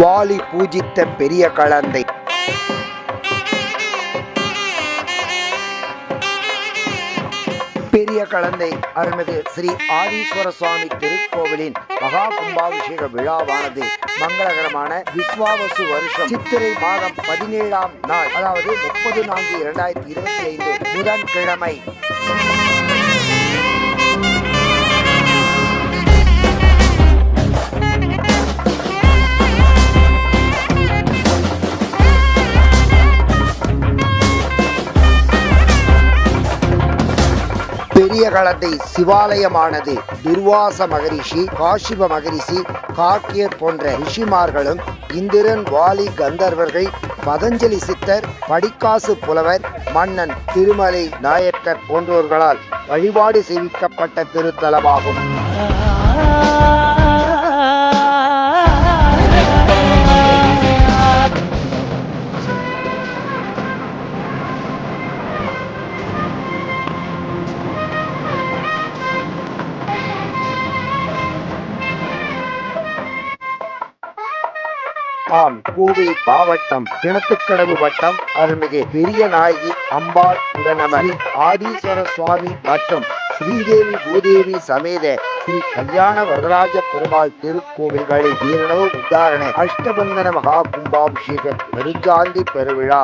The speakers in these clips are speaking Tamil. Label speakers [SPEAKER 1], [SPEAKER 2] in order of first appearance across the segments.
[SPEAKER 1] வாலி பூஜித்த பெரிய கலந்தை. பெரிய கலந்தை அருள்மிகு ஸ்ரீ ஆதீஸ்வர சுவாமி திருக்கோவிலின் மகா கும்பாபிஷேக விழாவானது மங்களகரமான விஸ்வாவசு வருஷம் சித்திரை மாதம் பதினேழாம் நாள் அதாவது முப்பது நான்கு இரண்டாயிரத்தி இருபத்தி ஐந்து புதன்கிழமை. பெரிய களத்தை சிவாலயமானது துர்வாச மகரிஷி காஷிப மகரிஷி காக்கியர் போன்ற ரிஷிமார்களும் இந்திரன் வாலி கந்தர்வர்கள் பதஞ்சலி சித்தர் படிக்காசு புலவர் மன்னன் திருமலை நாயக்கர் போன்றோர்களால் வழிபாடு செய்விக்கப்பட்ட திருத்தலமாகும். ஆம் கோவை மாவட்டம் கிணத்துக்கடவு வட்டம் அருள்மிகு பெரிய நாயகி அம்பாள் உடனமர் ஆதீஸ்வர சுவாமி மற்றும் ஸ்ரீதேவி பூதேவி சமேத ஸ்ரீ கல்யாண வரதராஜ பெருமாள் திருக்கோவில்களில் வீரனோ உதாரண அஷ்டபந்தன மகா கும்பாபிஷேக பெருஞ்சாந்தி பெருவிழா.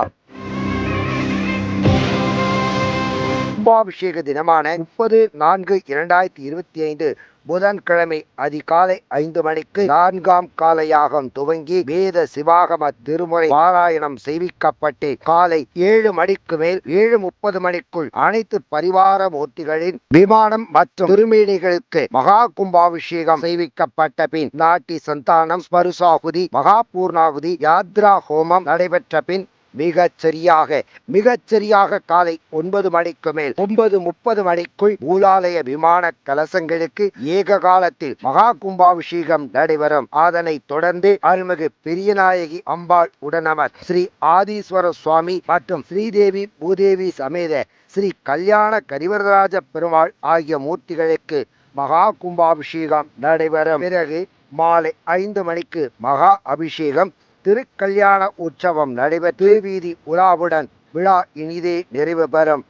[SPEAKER 1] கும்பாபிஷேக தினமான முப்பது நான்கு இரண்டாயிரத்தி இருபத்தி ஐந்து புதன்கிழமை அதிகாலை ஐந்து மணிக்கு நான்காம் காலையாகம் துவங்கி வேத சிவாகம திருமுறை பாராயணம் செய்விக்கப்பட்டு காலை ஏழு மணிக்கு மேல் ஏழு முப்பது மணிக்குள் அனைத்து பரிவார மூர்த்திகளின் விமானம் மற்றும் திருமேனிகளுக்கு மகா கும்பாபிஷேகம் செய்விக்கப்பட்ட பின் நாட்டி சந்தானம் ஸ்மருசாகுதி மகா பூர்ணாகுதி யாத்ரா ஹோமம் நடைபெற்ற பின் மிகச் சரியாக மிகச் சரியாக காலை ஒன்பது மணிக்கு மேல் ஒன்பது முப்பது மணிக்குள் மூலாலய விமான கலசங்களுக்கு ஏக காலத்தில் மகா கும்பாபிஷேகம் நடைபெறும். அதனைத் தொடர்ந்து அருள்மிகு பெரியநாயகி அம்பாள் உடனமர் ஸ்ரீ ஆதீஸ்வர சுவாமி மற்றும் ஸ்ரீதேவி பூதேவி சமேத ஸ்ரீ கல்யாண கரிவரராஜ பெருமாள் ஆகிய மூர்த்திகளுக்கு மகா கும்பாபிஷேகம் நடைபெறும். பிறகு மாலை ஐந்து மணிக்கு மகா அபிஷேகம் திருக்கல்யாண உற்சவம் நடைபெற்ற திருவீதி உலாவுடன் விழா இனிதே நிறைவு பெறும்.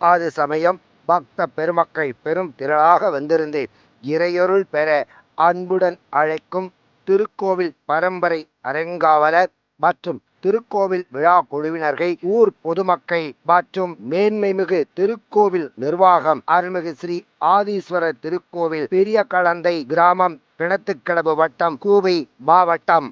[SPEAKER 1] அது சமயம் பக்த பெருமக்கள் பெரும் திரளாக வந்திருந்து இறையொருள் பெற அன்புடன் அழைக்கும் திருக்கோவில் பரம்பரை அரங்காவலர் மற்றும் திருக்கோவில் விழா குழுவினர்கள் ஊர் பொதுமக்கள் மற்றும் மேன்மைமிகு திருக்கோவில் நிர்வாகம் அருள்மிகு ஸ்ரீ ஆதீஸ்வரர் திருக்கோவில் பெரிய களந்தை கிராமம் கிணத்துக்கடவு வட்டம் கூவை மாவட்டம்.